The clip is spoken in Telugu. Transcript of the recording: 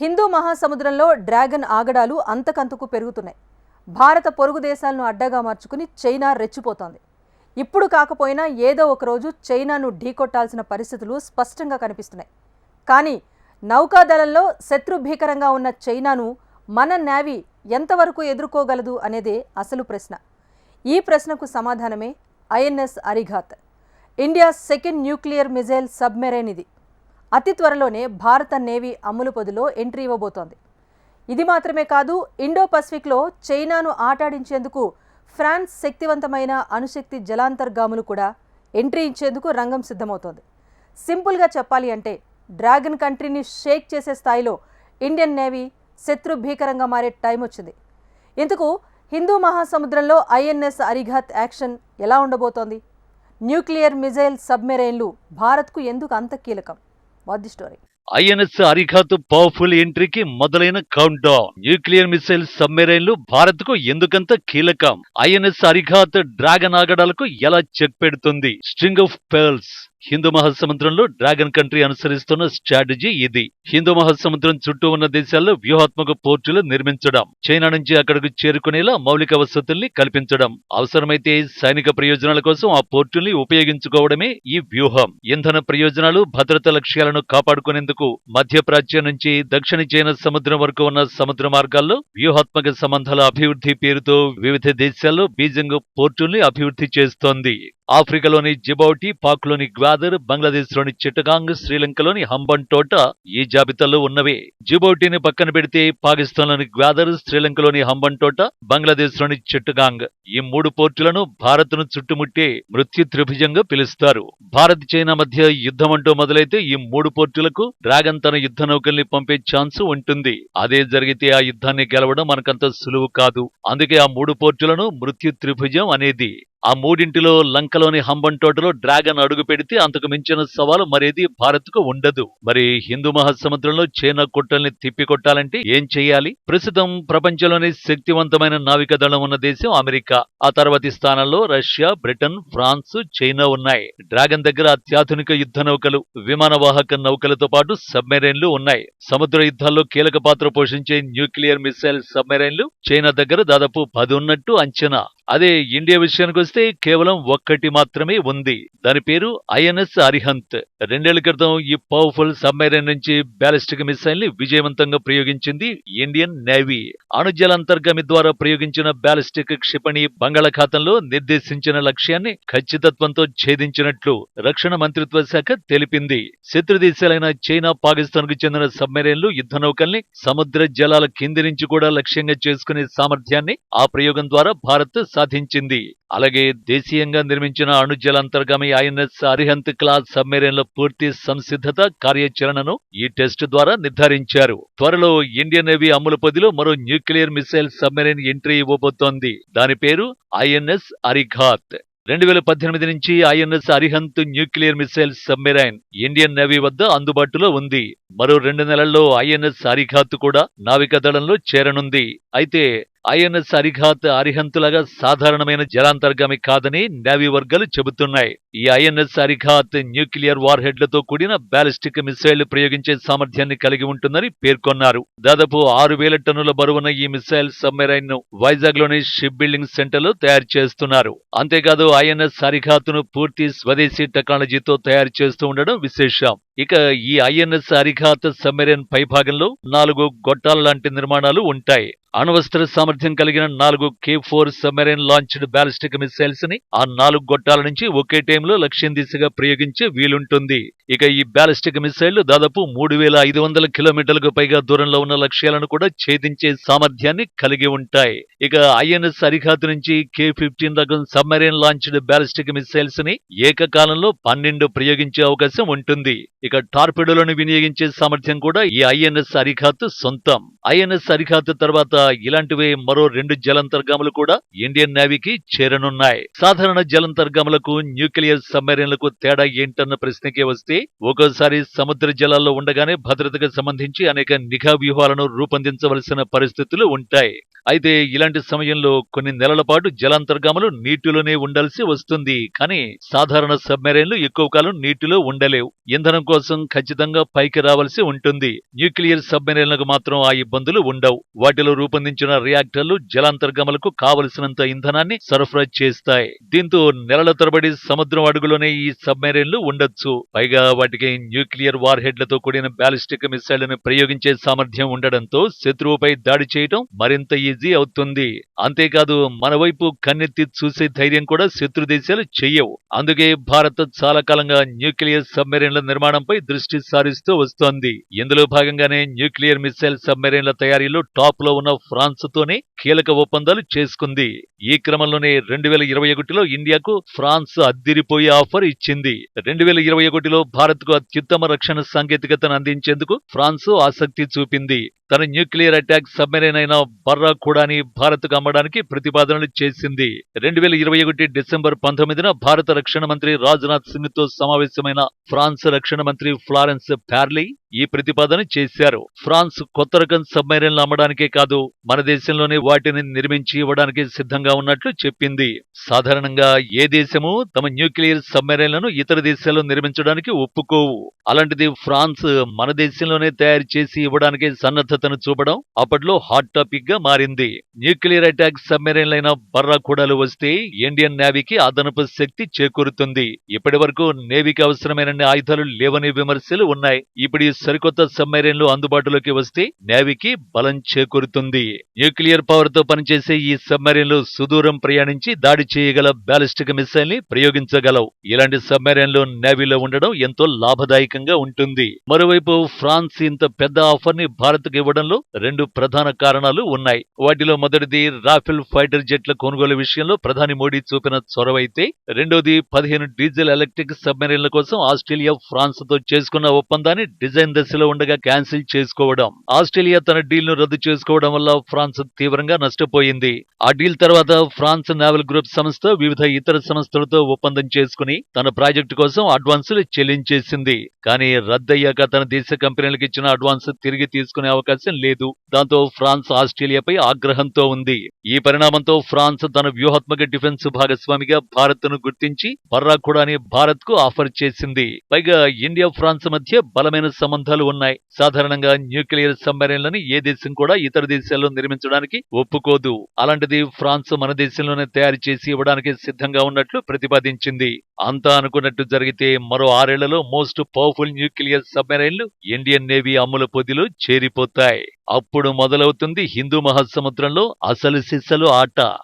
హిందూ మహాసముద్రంలో డ్రాగన్ ఆగడాలు అంతకంతకు పెరుగుతున్నాయి. భారత పొరుగు దేశాలను అడ్డగా మార్చుకుని చైనా రెచ్చిపోతోంది. ఇప్పుడు కాకపోయినా ఏదో ఒకరోజు చైనాను ఢీకొట్టాల్సిన పరిస్థితులు స్పష్టంగా కనిపిస్తున్నాయి. కానీ నౌకాదళంలో శత్రు భీకరంగా ఉన్న చైనాను మన నేవీ ఎంతవరకు ఎదుర్కోగలదు అనేదే అసలు ప్రశ్న. ఈ ప్రశ్నకు సమాధానమే I N S Arighat. India second nuclear missile submarine ఇది. అతి త్వరలోనే భారత నేవీ అమ్ములు పొదిలో ఎంట్రీ ఇవ్వబోతోంది. ఇది మాత్రమే కాదు ఇండో పసిఫిక్లో చైనాను ఆటాడించేందుకు ఫ్రాన్స్ శక్తివంతమైన అణుశక్తి జలాంతర్గాములు కూడా ఎంట్రీ ఇచ్చేందుకు రంగం సిద్ధమవుతోంది. సింపుల్గా చెప్పాలి అంటే డ్రాగన్ కంట్రీని షేక్ చేసే స్థాయిలో ఇండియన్ నేవీ శత్రు భీకరంగా మారే టైం వచ్చింది. ఇందుకు హిందూ మహాసముద్రంలో ఐఎన్ఎస్ అరిఘాత్ యాక్షన్ ఎలా ఉండబోతోంది? న్యూక్లియర్ మిజైల్ సబ్మెరైన్లు భారత్కు ఎందుకు అంత కీలకం? What the story. I N S Arighat powerful ఎంట్రీకి మొదలైన కౌంట్ డౌన్ న్యూక్లియర్ మిసైల్ సబ్మెరైన్లు భారత్కు ఎందుకంత కీలకం? ఐఎన్ఎస్ అరిఘాత్ డ్రాగన్ ఆగడాలకు ఎలా చెక్ పెడుతుంది? String of pearls. హిందూ మహాసముద్రంలో డ్రాగన్ కంట్రీ అనుసరిస్తున్న స్ట్రాటజీ ఇది. హిందూ మహాసముద్రం చుట్టూ ఉన్న దేశాల్లో వ్యూహాత్మక పోర్టులు నిర్మించడం చైనా నుంచి అక్కడకు చేరుకునేలా మౌలిక వసతుల్ని కల్పించడం. అవసరమైతే సైనిక ప్రయోజనాల కోసం ఆ పోర్టుల్ని ఉపయోగించుకోవడమే ఈ వ్యూహం. ఇంధన ప్రయోజనాలు భద్రత లక్ష్యాలను కాపాడుకునేందుకు మధ్యప్రాచ్యం నుంచి దక్షిణ చైనా సముద్రం వరకు ఉన్న సముద్ర మార్గాల్లో వ్యూహాత్మక సంబంధాల అభివృద్ధి పేరుతో వివిధ దేశాల్లో బీజింగ్ పోర్టుల్ని అభివృద్ధి చేస్తోంది. ఆఫ్రికాలోని జిబౌటి పాక్లోని గ్వాదర్ బంగ్లాదేశ్లోని చిట్టగాంగ్ శ్రీలంకలోని హంబన్టోట ఈ జాబితాలో ఉన్నవే. జిబౌటిని పక్కన పెడితే పాకిస్తాన్లోని గ్వాదర్ శ్రీలంకలోని హంబన్టోట బంగ్లాదేశ్లోని చిట్టగాంగ్ ఈ మూడు పోర్టులను భారత్ను చుట్టుముట్టే మృత్యు త్రిభుజంగా పిలుస్తారు. భారత్ చైనా మధ్య యుద్ధం అంటూ మొదలైతే ఈ మూడు పోర్టులకు డ్రాగన్ తన యుద్ధ నౌకల్ని పంపే ఛాన్స్ ఉంటుంది. అదే జరిగితే ఆ యుద్ధాన్ని గెలవడం మనకంత సులువు కాదు. అందుకే ఆ మూడు పోర్టులను మృత్యు త్రిభుజం అనేది. ఆ మూడింటిలో లంకలోని హంబంటోటలో డ్రాగన్ అడుగు పెడితే అంతకు మించిన సవాలు మరేది భారత్కు ఉండదు. మరి హిందూ మహాసముద్రంలో చైనా కుట్రల్ని తిప్పికొట్టాలంటే ఏం చేయాలి ప్రస్తుతం ప్రపంచంలోని శక్తివంతమైన నావిక దళం ఉన్న దేశం అమెరికా. ఆ తర్వాతి స్థానంలో రష్యా బ్రిటన్ ఫ్రాన్స్ చైనా ఉన్నాయి. డ్రాగన్ దగ్గర అత్యాధునిక యుద్ధ నౌకలు విమానవాహక నౌకలతో పాటు సబ్మెరైన్లు ఉన్నాయి. సముద్ర యుద్ధాల్లో కీలక పాత్ర పోషించే న్యూక్లియర్ మిసైల్ సబ్మెరైన్లు చైనా దగ్గర దాదాపు పది ఉన్నట్టు అంచనా. అదే ఇండియా విషయానికి వస్తే కేవలం ఒక్కటి మాత్రమే ఉంది. దాని పేరు ఐఎన్ఎస్ అరిహంత్. రెండేళ్ళ క్రితం ఈ పవర్ఫుల్ సబ్మెరైన్ నుంచి బ్యాలిస్టిక్ మిసైల్ని విజయవంతంగా ప్రయోగించింది ఇండియన్ నేవీ. అణుజల అంతర్గామి ద్వారా ప్రయోగించిన బ్యాలిస్టిక్ క్షిపణి బంగాళాఖాతంలో నిర్దేశించిన లక్ష్యాన్ని ఖచ్చితత్వంతో ఛేదించినట్లు రక్షణ మంత్రిత్వ శాఖ తెలిపింది. శత్రు దేశాలైన చైనా పాకిస్తాన్కు చెందిన సబ్మెరైన్లు యుద్ధ నౌకల్ని సముద్ర జలాల కింది నుంచి కూడా లక్ష్యంగా చేసుకునే సామర్థ్యాన్ని ఆ ప్రయోగం ద్వారా భారత్ సాధించింది. అలాగే దేశీయంగా నిర్మించిన అణుజల అంతర్గామి I N S Arihant class సబ్మెరైన్ల పూర్తి సంసిద్ధత కార్యాచరణను ఈ టెస్ట్ ద్వారా నిర్ధారించారు. త్వరలో ఇండియన్ నేవీ అమలు పదిలో మరో న్యూక్లియర్ మిసైల్ సబ్మెరైన్ ఎంట్రీ ఇవ్వబోతోంది. దాని పేరు ఐఎన్ఎస్ అరిఘాత్. రెండు వేల పద్దెనిమిది నుంచి INS Arihant nuclear missile submarine Indian navy వద్ద అందుబాటులో ఉంది. మరో రెండు నెలల్లో ఐఎన్ఎస్ అరిఘాత్ కూడా నావికా దళంలో చేరనుంది. అయితే ఐఎన్ఎస్ అరిఘాత్ అరిహంతులగా సాధారణమైన జలాంతర్గామి కాదని నేవీ వర్గాలు చెబుతున్నాయి. ఈ ఐఎన్ఎస్ అరిఘాత్ న్యూక్లియర్ వార్ హెడ్లతో కూడిన బ్యాలిస్టిక్ మిసైళ్ళు ప్రయోగించే సామర్థ్యాన్ని కలిగి ఉంటుందని పేర్కొన్నారు. దాదాపు ఆరు వేల టన్నుల బరువున్న ఈ మిసైల్ సబ్మెరైన్ను వైజాగ్లోని షిప్ బిల్డింగ్ సెంటర్లో తయారు చేస్తున్నారు. అంతేకాదు ఐఎన్ఎస్ అరిఘాత్ను పూర్తి స్వదేశీ టెక్నాలజీతో తయారు చేస్తూ ఉండడం విశేషం. ఇక ఈ ఐఎన్ఎస్ అరిఘాత్ సబ్మెరైన్ పైభాగంలో నాలుగు గొట్టాల లాంటి నిర్మాణాలు ఉంటాయి. అణువస్త్ర సామర్థ్యం కలిగిన నాలుగు K four submarine launched ballistic మిసైల్స్ని ఆ నాలుగు గొట్టాల నుంచి ఒకే టైంలో లక్ష్యం దిశగా ప్రయోగించే వీలుంటుంది. ఇక ఈ బ్యాలిస్టిక్ మిసైళ్ళు దాదాపు మూడు వేల ఐదు వందల కిలోమీటర్లకు పైగా దూరంలో ఉన్న లక్ష్యాలను కూడా ఛేదించే సామర్థ్యాన్ని కలిగి ఉంటాయి. ఇక ఐఎన్ఎస్ సరిహద్దు నుంచి కే ఫిఫ్టీన్ రకం సబ్మెరైన్ లాంచ్డ్ బ్యాలిస్టిక్ మిసైల్స్ని ఏకకాలంలో పన్నెండు ప్రయోగించే అవకాశం ఉంటుంది. ఇక టార్పెడోలను వినియోగించే సామర్థ్యం కూడా ఈ ఐఎన్ఎస్ అరిఘాత్ సొంతం. ఐఎన్ఎస్ అరిఘాత్ తర్వాత ఇలాంటివే మరో రెండు జలంతర్గాములు కూడా ఇండియన్ నేవీకి చేరనున్నాయి. సాధారణ జలంతర్గాములకు న్యూక్లియర్ సబ్మెరైన్లకు తేడా ఏంటన్న ప్రశ్నకే వస్తే ఒక్కోసారి సముద్ర జలాల్లో ఉండగానే భద్రతకు సంబంధించి అనేక నిఘా వ్యూహాలను రూపొందించవలసిన పరిస్థితులు ఉంటాయి. అయితే ఇలాంటి సమయంలో కొన్ని నెలల పాటు జలాంతర్గాములు నీటిలోనే ఉండాల్సి వస్తుంది. కానీ సాధారణ సబ్మెరైన్లు ఎక్కువ కాలం నీటిలో ఉండలేవు. ఇంధనం కోసం ఖచ్చితంగా పైకి రావాల్సి ఉంటుంది. న్యూక్లియర్ సబ్మెరైన్లకు మాత్రం ఆ ఇబ్బందులు ఉండవు. వాటిలో రూపొందించిన రియాక్టర్లు జలాంతర్గమలకు కావలసినంత ఇంధనాన్ని సరఫరా చేస్తాయి. దీంతో నెలల తరబడి సముద్రం అడుగులోనే ఈ సబ్మెరైన్లు ఉండొచ్చు. పైగా వాటికి న్యూక్లియర్ వార్ హెడ్లతో కూడిన బ్యాలిస్టిక్ మిసైళ్ళను ప్రయోగించే సామర్థ్యం ఉండడంతో శత్రువుపై దాడి చేయడం మరింత ఈజీ అవుతుంది. అంతేకాదు మన వైపు కన్నెత్తి చూసే ధైర్యం కూడా శత్రు దేశాలు చెయ్యవు. అందుకే భారత్ చాలా కాలంగా న్యూక్లియర్ సబ్మెరైన్ల నిర్మాణంపై దృష్టి సారిస్తూ వస్తోంది. ఇందులో భాగంగానే న్యూక్లియర్ మిసైల్ సబ్మెరైన్ల తయారీలో టాప్లో ఉన్న ఫ్రాన్స్తోనే కీలక ఒప్పందాలు చేసుకుంది. ఈ క్రమంలోనే రెండు వేల ఇరవై ఒకటిలో ఇండియాకు ఫ్రాన్స్ అద్దిరిపోయే ఆఫర్ ఇచ్చింది. రెండు వేల ఇరవై ఒకటిలో భారత్కు అత్యుత్తమ రక్షణ సాంకేతికతను అందించేందుకు ఫ్రాన్స్ ఆసక్తి చూపింది. తన న్యూక్లియర్ అటాక్ సబ్మెరైన్ అయిన బర్రా కూడాని భారత్కు అమ్మడానికి ప్రతిపాదనలు చేసింది. రెండు వేల ఇరవై ఒకటి డిసెంబర్ పంతొమ్మిదిన భారత రక్షణ మంత్రి రాజ్నాథ్ సింగ్తో సమావేశమైన ఫ్రాన్స్ రక్షణ మంత్రి ఫ్లారెన్స్ ప్యార్లీ ఈ ప్రతిపాదన చేశారు. ఫ్రాన్స్ కొత్త రకం సబ్మెరైన్లు అమ్మడానికే కాదు మన దేశంలోనే వాటిని నిర్మించి ఇవ్వడానికి సిద్ధంగా ఉన్నట్లు చెప్పింది. సాధారణంగా ఏ దేశము తమ న్యూక్లియర్ సబ్మెరైన్లను ఇతర దేశాల్లో నిర్మించడానికి ఒప్పుకోవు. అలాంటిది ఫ్రాన్స్ మన దేశంలోనే తయారు చేసి ఇవ్వడానికి సన్నద్ధతను చూపడం అప్పట్లో హాట్ టాపిక్గా మారింది. న్యూక్లియర్ అటాక్ సబ్మెరైన్లైన బర్రా కూడాలు వస్తే ఇండియన్ నేవీకి అదనపు శక్తి చేకూరుతుంది. ఇప్పటి వరకు నేవీకి అవసరమైన ఆయుధాలు లేవని విమర్శలు ఉన్నాయి. ఇప్పుడు సరికొత్త సబ్మెరైన్లు అందుబాటులోకి వస్తే నేవీకి బలం చేకూరుతుంది. న్యూక్లియర్ పవర్తో పనిచేసే ఈ సబ్మెరైన్లు సుదూరం ప్రయాణించి దాడి చేయగల బ్యాలిస్టిక్ మిసైల్ని ప్రయోగించగలవు. ఇలాంటి సబ్మెరైన్లు నేవీలో ఉండడం ఎంతో లాభదాయకంగా ఉంటుంది. మరోవైపు ఫ్రాన్స్ ఇంత పెద్ద ఆఫర్ని భారత్కు ఇవ్వడంలో రెండు ప్రధాన కారణాలు ఉన్నాయి. వాటిలో మొదటిది రాఫెల్ ఫైటర్ జెట్ల కొనుగోలు విషయంలో ప్రధాని మోడీ చూపిన చొరవ అయితే రెండోది పదిహేను డీజిల్ ఎలక్ట్రిక్ సబ్మెరైన్ల కోసం ఆస్ట్రేలియా ఫ్రాన్స్తో చేసుకున్న ఒప్పందాన్ని డిజైన్ దశలో ఉండగా క్యాన్సిల్ చేసుకోవడం. ఆస్ట్రేలియా తన డీల్ను రద్దు చేసుకోవడం వల్ల ఫ్రాన్స్ తీవ్రంగా నష్టపోయింది. ఆ డీల్ తర్వాత ఫ్రాన్స్ నావల్ గ్రూప్ సంస్థ వివిధ ఇతర సంస్థలతో ఒప్పందం చేసుకుని తన ప్రాజెక్టు కోసం అడ్వాన్సులు చెల్లించేసింది. కానీ రద్దయ్యాక తన దేశ కంపెనీలకు ఇచ్చిన అడ్వాన్స్ తిరిగి తీసుకునే అవకాశం లేదు. దాంతో ఫ్రాన్స్ ఆస్ట్రేలియాపై ఆగ్రహంతో ఉంది. ఈ పరిణామంతో ఫ్రాన్స్ తన వ్యూహాత్మక డిఫెన్స్ భాగస్వామిగా భారత్ను గుర్తించి బర్రాఖుడాని భారత్కు ఆఫర్ చేసింది. పైగా ఇండియా ఫ్రాన్స్ మధ్య బలమైన సంబంధాలు ఉన్నాయి. సాధారణంగా న్యూక్లియర్ సబ్మెరైన్లని ఏ దేశం కూడా ఇతర దేశాల్లో నిర్మించడానికి ఒప్పుకోదు. అలాంటిది ఫ్రాన్స్ మన దేశంలోనే తయారు చేసి ఇవ్వడానికి సిద్ధంగా ఉన్నట్లు ప్రతిపాదించింది. అంతా అనుకున్నట్టు జరిగితే మరో ఆరేళ్ళలో మోస్ట్ పవర్ఫుల్ న్యూక్లియర్ సబ్మెరైన్లు ఇండియన్ నేవీ అమ్ముల పొదిలో చేరిపోతాయి. అప్పుడు మొదలవుతుంది హిందూ మహాసముద్రంలో అసలు సిస్సలు ఆట.